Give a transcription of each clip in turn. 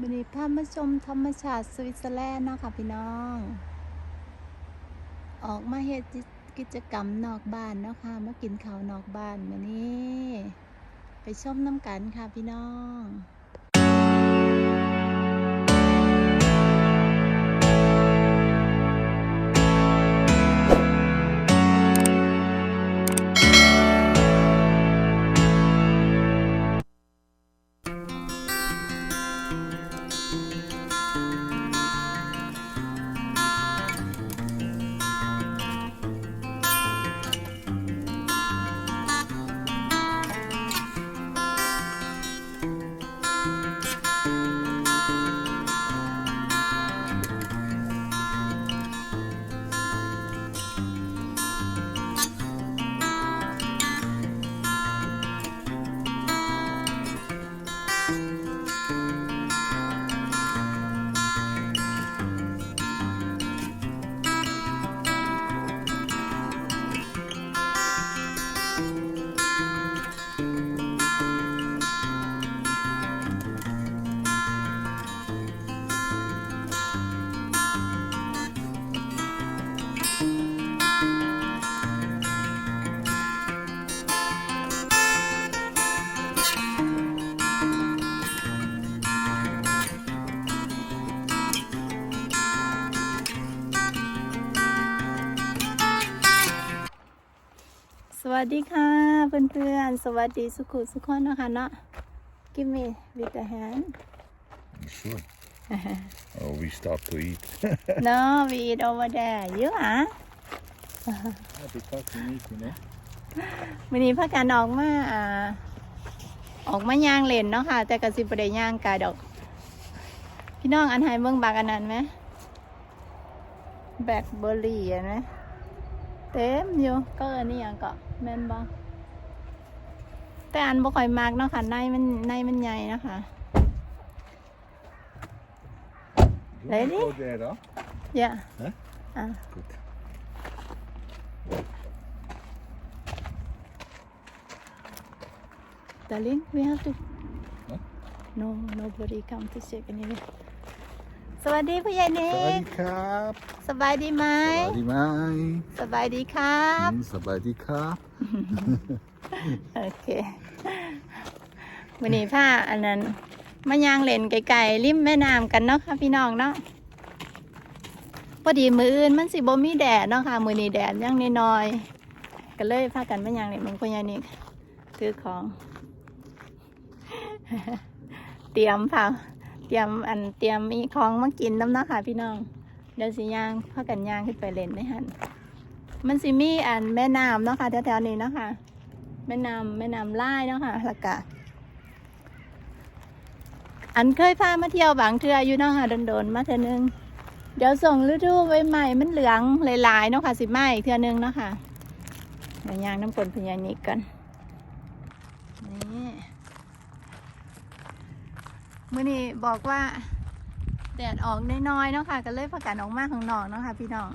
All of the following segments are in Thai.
วันนี้พามาชมธรรมชาติสวิตเซอร์แลนด์เนาะค่ะพี่น้อง ออกมาเฮ็ดกิจกรรมนอกบ้านเนาะค่ะมากินข้าวนอกบ้านวันนี้ ไปชมน้ำกันค่ะพี่น้อง วัสดีค่ะเพื่อนๆ สวัสดีสุขุสุขคนนะคะเนาะ Give me with the hand You sure? oh, we stop to eat. No we eat over there you อะ Yeah, because we need, you know. วันนี้พากันออกมาอ่าออกมาย่างเล่นเนาะค่ะ แต่กระสิบได้ย่างกายดอก พี่น้องอันไฮเมืองบากอันนั้นไหมแบล็คเบอร์รี่อะนะเต็มอยู่ก็อันนี้อย่างก็ แม่นบอแต่อันบ่ค่อยมากเนาะค่ะในมันในมันใหญ่เนาะคะ You Ready? wanna go there, huh? อย่า Huh? อะ Good. darling we have to Huh? no nobody come to check anyway สวัสดีผู้ใหญ่นิก Sabadi kap. สบายดีไหม Sabadi mai. สบายดีครับ Hmm, Sabadi kap. โอเควันนี้ผ้าอันนั้นมายางเล่นไก่ๆริมแม่น้ำกันเนาะค่ะพี่น้องเนาะพอดีมืออื่นมันสิบ่มีแดดเนาะค่ะ มือนี้แดดยังน้อยๆก็เลยพากันมายางเล่นมึงพ่อใหญ่นี่ซื้อของ เตรียมค่ะ เตรียมอันเตรียมมีของมากินน้ำเนาะค่ะพี่น้อง เดี๋ยวสิย่างพากันย่างขึ้นไปเล่นได้หันมันสิมีอันแม่น้ำเนาะค่ะแถวๆนี้เนาะค่ะแม่น้ำแม่น้ำไล่เนาะค่ะล้วก็อันเคยพามาเที่ยวบางเทืออยู่เนาะค่ะโดนๆมาเทือนึงเดี๋ยวส่งฤดูใบใหม่มันเหลืองหลายๆเนาะค่ะสิไหมอีกเทือนึงเนาะค่ะเดี๋ยวยางน้ำปนพญานิกกันนี่ มื่อนี้บอกว่าแดดออกน้อยๆเนาะค่ะก็เลยประกันออกมาข้างนอกเนาะค่ะพี่น้อง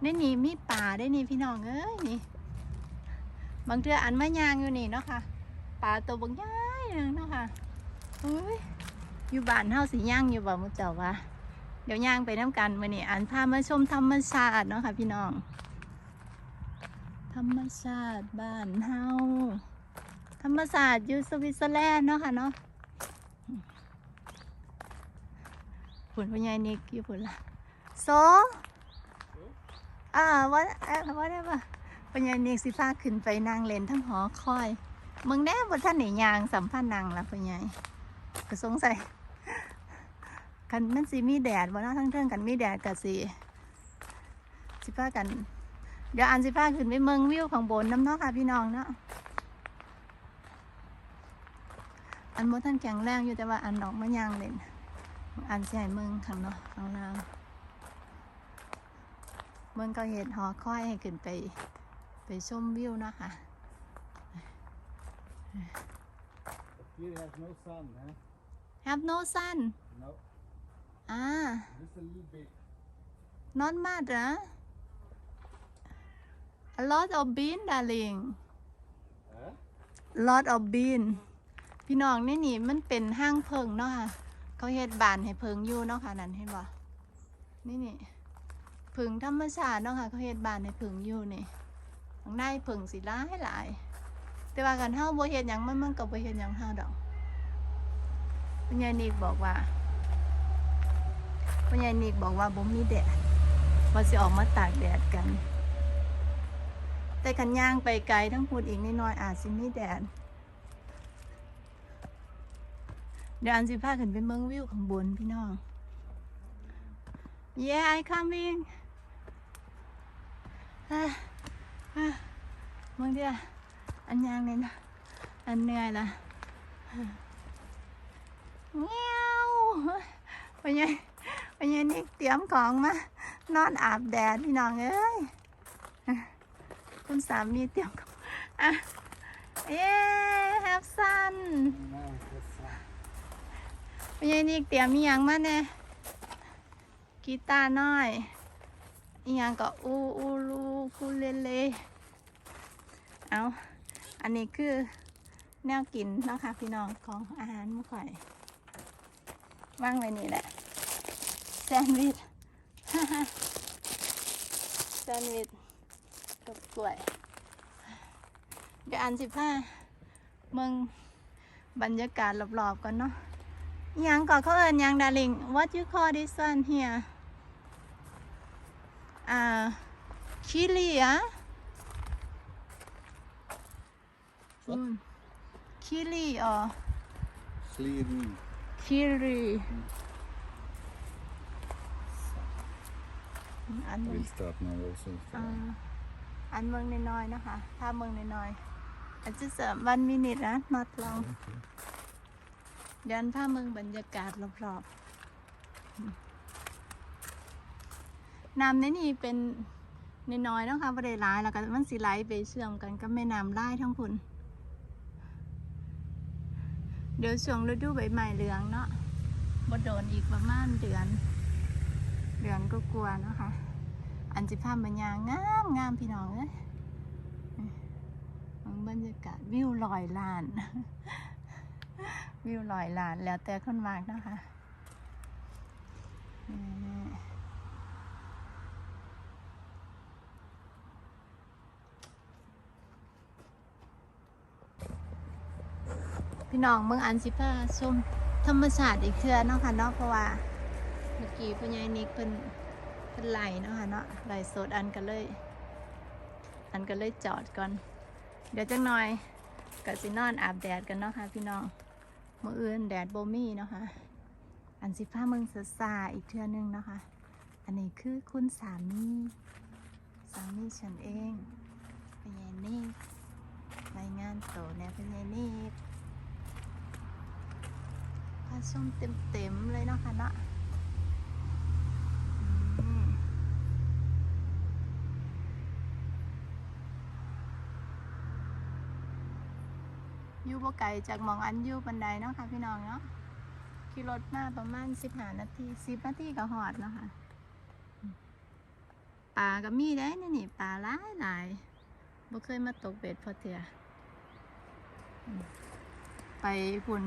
ในนี่มีป่าได้นี่พี่น้องเอ้ยนี่บางเทืออันมะยางอยู่นี่เนาะค่ะป่าตัวบางย่ายหนึงเนาะค่ะอุ้ยอยู่บ้านเฮาสิย่างอยู่บ่มุเจ้าวะเดี๋ยวย่างไปน้ำกันมื้อนี้อันพามาชมธรรมชาติเนาะค่ะพี่น้อง ธรรมชาติบ้านเฮา ธรรมศาสตร์ยูสวิตเซอร์แลนด์เนาะค่ะเนาะผุนพญายนิกอยู่ผุนละโซอ่าว่าเอ่อว่าได้ปะปัญญาเนกสิพาขึ้นไปนางเลนทั้งหอคอยมึงแน่บนท่านไหนยางสัมพันธ์นางละปัญญาก็สงสัยกันมันสิมีแดดบ่เนาะทั้งเทิงกันมีแดดกับสิสิพากัน เดี๋ยวอันสิพาขึ้นไปเมืองวิวของบนน้ำเนาะค่ะพี่น้องเนาะ อันโมท่านแข็งแรงอยู่แต่ว่าอันดอกมะยางเล่นอันสิใหญ่เมืองข้างเนาะข้างล่างเมืองก็เห็ดหอคอยให้ขึ้นไป ไปชมวิวเนาะคะ Here has no sun, huh? Have no sun No, อ่า just a little bit. not much นะ a lot of bean darling Huh? lot of bean พี่น้องนี่นี่มันเป็นห้างเพิงเนาะค่ะเขาเฮ็ดบานให้เพิงอยู่เนาะค่ะนั่นเห็นบ่นี่นี่เพิงธรรมชาติเนาะค่ะเขาเฮ็ดบานให้เพิงอยู่นี่ข้างในเพิงสิหลายหลาย แต่ว่ากันเฮาบ่เฮ็ดหยังมันมันก็บ่เฮ็ดหยังเฮาดอกคุณยายนิกบอกว่าคุณยายนิกบอกว่าบ่มีแดดว่าสิออกมาตากแดดกัน แต่คันย่างไปไกลทั้งพูดอีกนิดน่อยอาจสิมีแดด เดี๋ยวอันสิพาขึ้นไปเมืองวิวข้างบนพี่น้อง Yeah I coming อะอะมึงเดียวอันยางเลยนะอันเหนื่อยละเงี้ยวไปยังไปยังนี่เตรียมของมานอนอาบแดดพี่น้องเอ้ยคุณสามีเตรียมของอะเย้ have sun ไปยังนี่เตรียมมียังมาเนี่ยกีตาร์น้อยอียังก็อูอูลูคูเลเลเอาอันนี้คือแนวกินเนาะคะพี่น้องของอาหารมื้อข่อยว่างไว้นี่แหละแซนด์วิชแซนด์วิชกับกล้วย เดี๋ยวอันสิบห้าเมืองบรรยากาศรอบๆกันเนาะ ยังก่อนเขาเอิญยังดาริง what you call this one here อ่าชิลีอะอืมคิริอ๋อ Sliri. คิริอันเมือง We'll start now also. อ่าอันเมืองน้อยๆนะคะ ถ้าเมืองน้อยๆอาจจะเสริมวันมินิทนะ not long เดินผ้าเมืองบรรยากาศรอบๆน้ำในนี่เป็นน้อยๆนะคะประเดร้ายแล้วก็มันสีไหลไปเชื่อมกันก็แม่น้ำไล่ทั้งคุณเดี๋ยวช่วงฤดูใบไม้เหลืองเนาะบ่โดนอีกประมาณเดือน เดือนก็กลัวนะคะ อันจิภาพบรรยางงามงามพี่น้องเอ้ยบรรยากาศวิวลอยลาน วิวลอยลานแล้วแต่คนมากนะคะพี่น้องเมืองอันสิพาชมธรรมชาติอีกเทือเนาะค่ะเนาะเพราะว่าเมื่อกี้พ่อใหญ่นิกเพิ่นเป็นไหลเนาะค่ะเนาะไหลสดอันก็เลย อันก็เลยจอดก่อน เดี๋ยวจังหน่อยก็สินอนอาบแดดกันเนาะค่ะพี่น้อง มื่ออื่นแดดโบมี่เนาะค่ะอันสิฟ้าเมืองสซาอีกเทื่อนึงเนาะค่ะอันนี้คือคุณสามี สามีฉันเองเป็นไงนี่รายงานโตเนี่ยเป็นไงนี่ผ้าส้มเต็มๆเลยเนาะค่ะเนาะ อยู่บ่ไกลจากหมองอันอยู่บันไดเนาะค่ะพี่น้องเนาะขี่รถมาประมาณสิบห้านาทีสิบนาทีก็หอดแล้วค่ะปลาก็มีได้นี่นี่ปลาหลายหลายบ่เคยมาตกเบ็ดพอเถออืมไปพุ่น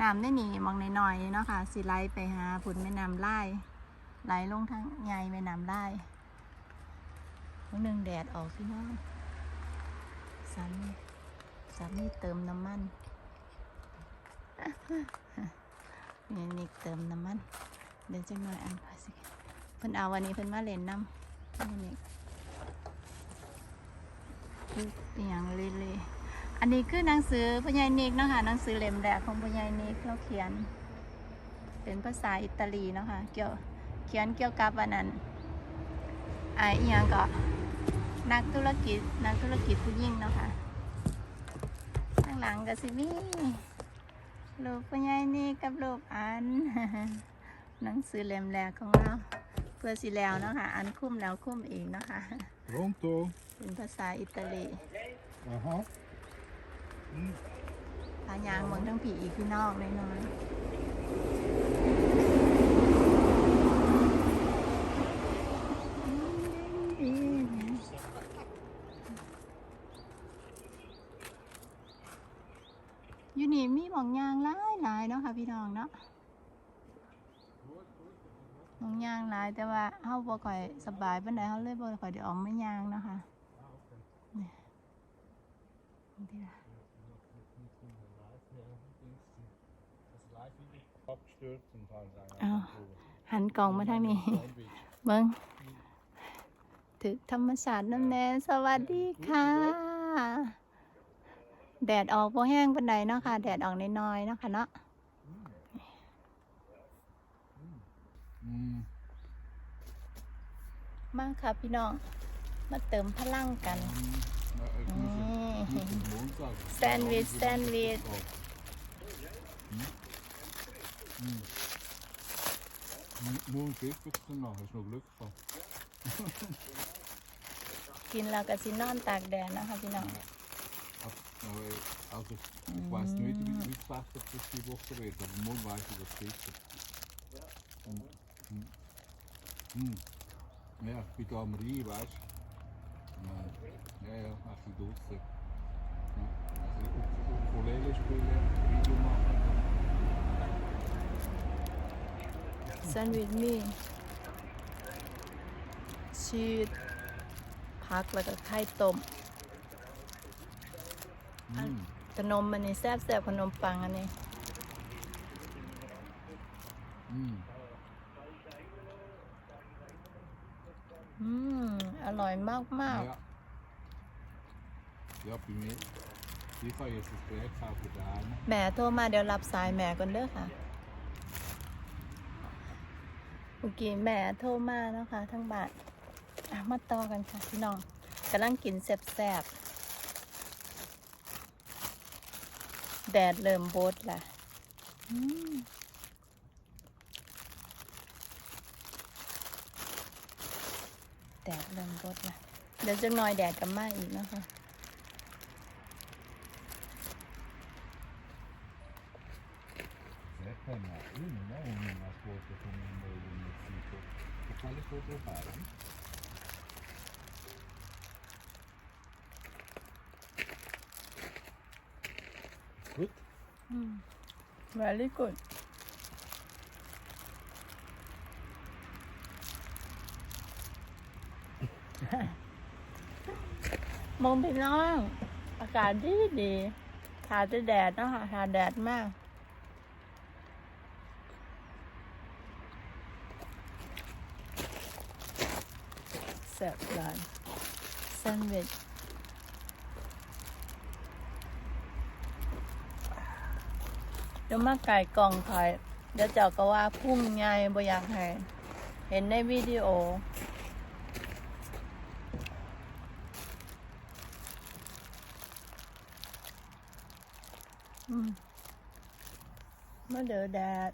น้ำได้หนีมองน้อยๆเนาะค่ะสิไลไปหาพุ่นแม่น้ำไล่ไหลลงทางใหญ่แม่น้ำได้วันหนึ่งแดดออกพี่น้องสามี สามีเติมน้ำมันนี่นี่เติมน้ำมัน เดี๋ยวจะหน่อยอันพาสิเพิ่นเอาวันนี้เพิ่นมาเล่นน้ำนี่นี่คืออหย่างเละๆอันนี้คือหนังสือพญายนิกนะคะหนังสือเล่มแรกของพญายนิกเราเขียน เป็นภาษาอิตาลีนะคะเกี่ยวเขียนเกี่ยวกับอันนั้นไอ้อหยังก็นักธุรกิจนักธุรกิจผู้หญิงนะคะ หลังก็สิมีรูปผู้ใหญ่นี่กับรูปอัน หนังสือเล่มแรกของเราเพื่อสิแล้วเนาะค่ะอันคุ้มแล้วคุ้มอีกเนาะค่ะ Pronto? เป็นภาษาอิตาลี Aha. พายางเมืองทั้งผีอีกพี่นอกน้อยๆ อยู่นี่ มีหมองยางหลายหลายเนาะค่ะพี่น้องเนาะหมองยางหลายแต่ว่าเฮาบ่ค่อยสบายปานใดเฮาเลยบ่ค่อยได้ออกมายางเนาะค่ะนี่นี่ล่ะ Abgestürzt und haben es eigentlich Ah. cool. หันกล่องมาทางนี้ เบิ่งถึกธรรมชาติน้ำแน่สวัสดีค่ะ แดดออกบ่แห้งปานใดเนาะค่ะ แดดออกน้อยๆเนาะค่ะเนาะ Mm. มาค่ะพี่น้อง มาเติมพลังกัน Ja, ich muss, Mm. ich muss es Montag. Sandwich, Sandwich. Oh. Mm. Mm. Morgen fehlt es danach, hast du noch Glück gehabt. กินแล้วก็สินอนตากแดดเนาะค่ะพี่น้อง Ab- Aber, also, ich weiß nicht, wie, wie fest das die Woche wird, aber morgen weiß ich das sicher. Mm. Mm. Mm. Ja, ich bin da am Rhein, weißt du. Ja, ja, ein bisschen draussen. Ja. Also, Ukulele spielen, Video machen. แซนด์วิชมีชีสผักแล้วก็ไข่ต้ม Mm. ขนมอันนี้แซ่บแซ่บๆขนมปังอันนี้ Mm. อืมอร่อยมากมาก Ja. Ja, bei mir. Ich habe jetzt das Projekt auch für den. ๆแม่โทรมาเดี๋ยวรับสายแม่ก่อนเด้อค่ะเมื่อกี้แม่โทรมาเนาะค่ะทั้งบ้านอะมาต่อกันค่ะพี่น้องกำลังกินแซ่บๆ แดดเริ่มบดละแดดเริ่มบดละเดี๋ยวจะหน่อยแดดกับมาอีกนะคะ very good มองไปน้อง อากาศดีดีทาจะแดดนะค่ะทาแดดมากแซ่บหลายแซนด์วิช เดี๋ยวมาไก่กล่องถอย เดี๋ยวเจ้าก็ว่าพุ่งไงบ่อยากให้เห็นในวิดีโอ เมื่อเดือแดด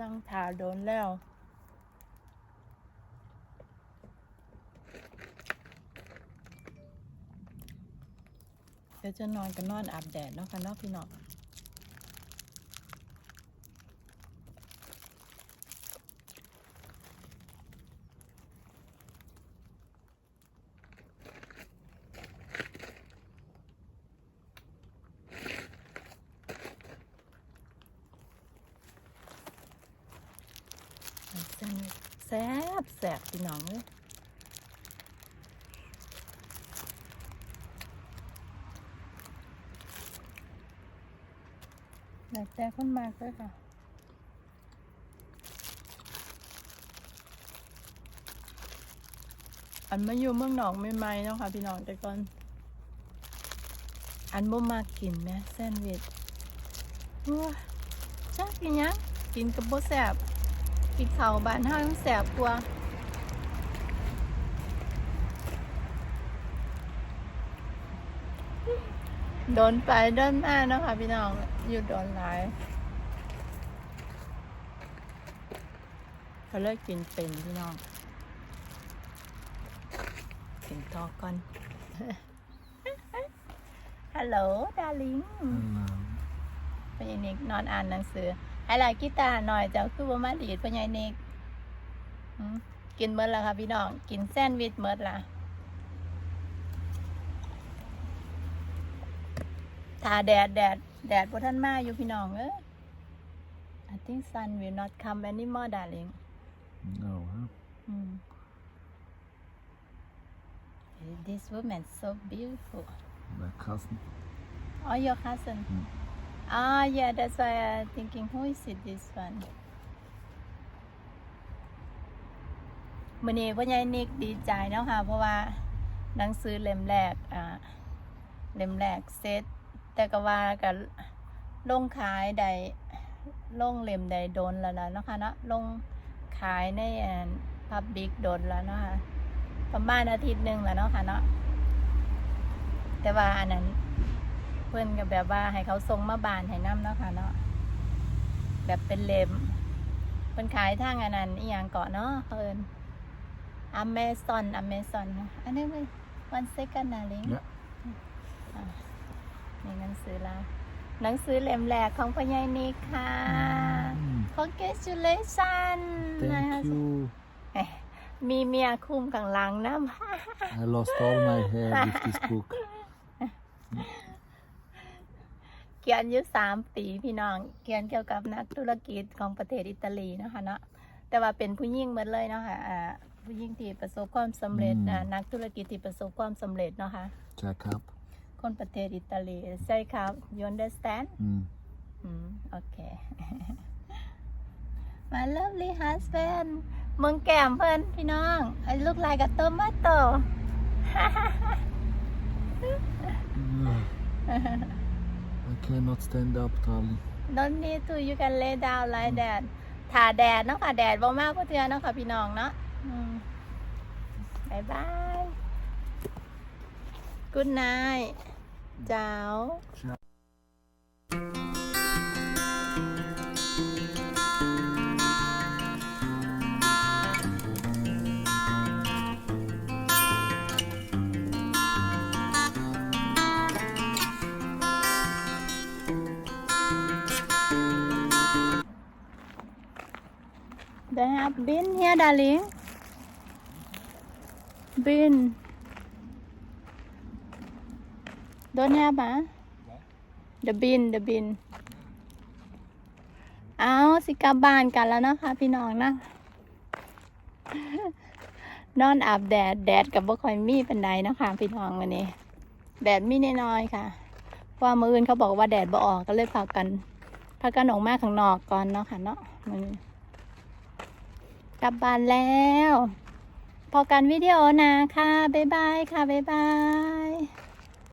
นั่งถาโดนแล้วเดี๋ยวจะนอนกันนอนอาบแดดเนาะค่ะเนาะพี่น้อง แซ่บแซ่บแซ่บพี่น้องเลย แล้วแต่คนมากเลยค่ะอันมาอยู่เมืองหนองใหม่ๆเนาะค่ะพี่น้องแต่ก่อน อันบ่มากกินแหม่แซนด์วิชว้าจักกินยังกินกับบ่แซ่บกินข้าวบ้านเฮายังแสบกว่า โดนไปเดินมาเนาะค่ะพี่น้องอยู่โดนหลายเขาเลิกกินเป็นพี่น้องกินต่อก่อนฮัลโหลดาริงพญานิกนอนอ่านหนังสือให้ลากีตาร์หน่อยเจ้าคือบ่มาดีดพญานิกกินเมื่อละค่ะพี่น้อง กินแซนด์วิชเมื่อละ ทาแดดแดดแดดบ่ทันมาอยู่พี่น้องเอ้ย I think sun will not come anymore darling No, huh? mm. This woman so beautiful My cousin. Oh your cousin Mm. Ah yeah that's why I'm thinking who is it this one มื่อนี้พ่อใหญ่นิกดีใจเนาะค่ะ เพราะว่าหนังสือเล่มแรกอ่าเล่มแรกเสร็จ แต่ก็ว่ากับลงขายใดลงเล่มใดโดนแล้วนะเนาะค่ะเนาะลงขายในพับบิกโดนแล้วเนาะค่ะประมาณอาทิตย์หนึ่งแล้วเนาะค่ะเนาะแต่ว่าอันนั้นเพื่อนก็แบบว่าให้เขาส่งมาบานให้น้ำเนาะค่ะเนาะแบบเป็นเล่มเพิ่นขายทางอันนั้นอีหยังเกาะเนาะเพิ่น Amazon Amazon นะอันนี้เลย one second นะลิง Yeah. นี่หนังสือละหนังสือเล่มแรกของพ่อใหญ่นิกค่ะ Mm. congratulation Thank you. มีเมียคุ้มข้างหลังนะ I lost all my hair with this book. เขียนอยู่สามปีพี่น้องเขียนเกี่ยวกับนักธุรกิจของประเทศอิตาลีเนาะคะเนาะแต่ว่าเป็นผู้หญิงหมดเลยเนาะค่ะอ่าผู้หญิงที่ประสบความสำเร็จอืมอ่านักธุรกิจที่ประสบความสำเร็จเนาะค่ะ Check up. ค นประเทศอิตาลีใช่ครับ you understand Mm. อืม โอเค My lovely husband มึงแก้มเพิ่นพี่น้อง I look like a tomato I cannot stand up, darling. Don't need to you can lay down like that ถ่าแดดเนาะค่ะแดดบ่มากเพื่อเทือเนาะค่ะพี่น้องเนาะอืมบายบาย Good night Chào. Chào. They have been here, darling. Been. Don't have อะ The bin The bin เอาสิกลับบ้านกันแล้วนะคะ พี่น้องนะ นอนอาบแดด แดดกับบ่ค่อยมีเป็นไดนะคะพี่น้องวันนี้ แดดมีน้อยๆค่ะ เพราะว่ามืออื่นเขาบอกว่าแดดบ่ออกก็เลยพากันพากันออกมาข้างนอกก่อนเนาะค่ะเนาะมันกลับบ้านแล้ว พอกันวิดีโอนะค่ะ บ๊ายบายค่ะ บ๊ายบาย